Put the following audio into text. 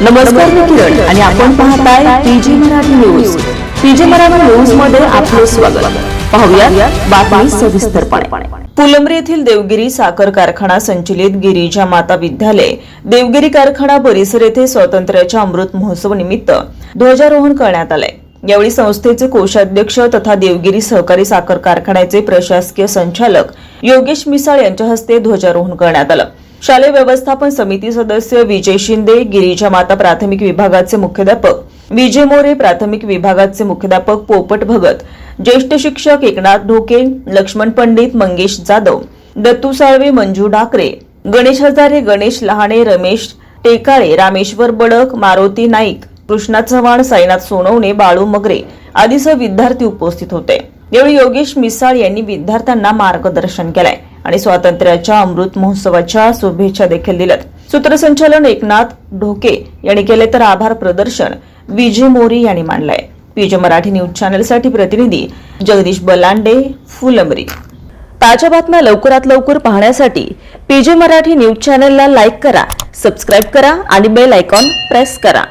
नमस्कार मी किरण आणि आपण पाहताय PG Marathi news. PG Marathi न्यूजमध्ये आपले स्वागत. पाहूया बातमी सविस्तरपणे. फुलंब्री येथील देवगिरी साखर कारखाना संचलित गिरिजा माता विद्यालय देवगिरी कारखाना परिसर येथे स्वातंत्र्याच्या अमृत महोत्सव निमित्त ध्वजारोहण करण्यात आलंय. यावेळी संस्थेचे कोषाध्यक्ष तथा देवगिरी सहकारी साखर कारखान्याचे प्रशासकीय संचालक योगेश मिसाळ यांच्या हस्ते ध्वजारोहण करण्यात आलं. शालेय व्यवस्थापन समिती सदस्य विजय शिंदे गिरीजा माता प्राथमिक विभागाचे मुख्याध्यापक विजय मोरे प्राथमिक विभागाचे मुख्याध्यापक पोपट भगत ज्येष्ठ शिक्षक एकनाथ ढोके लक्ष्मण पंडित मंगेश जाधव दत्तू साळवे मंजू डाकरे गणेश हजारे गणेश लहाणे रमेश टेकाळे रामेश्वर बडक मारुती नाईक कृष्णा चव्हाण साईनाथ सोनवणे बाळू मगरे आदीसह विद्यार्थी उपस्थित होते. यावेळी योगेश मिसाळ यांनी विद्यार्थ्यांना मार्गदर्शन केलंय. आणि स्वातंत्र्याच्या अमृत महोत्सवाच्या शुभेच्छा देखील दिल्यात. सूत्रसंचालन एकनाथ ढोके यांनी केले तर आभार प्रदर्शन. विजय मोरी यांनी मांडलंय. पीजे मराठी न्यूज चॅनलसाठी प्रतिनिधी जगदीश बलांडे फुलमरी ताज्या बातम्या लवकरात लवकर पाहण्यासाठी पीजे मराठी न्यूज चॅनलला लाईक करा सबस्क्राईब करा आणि बेल आयकॉन प्रेस करा.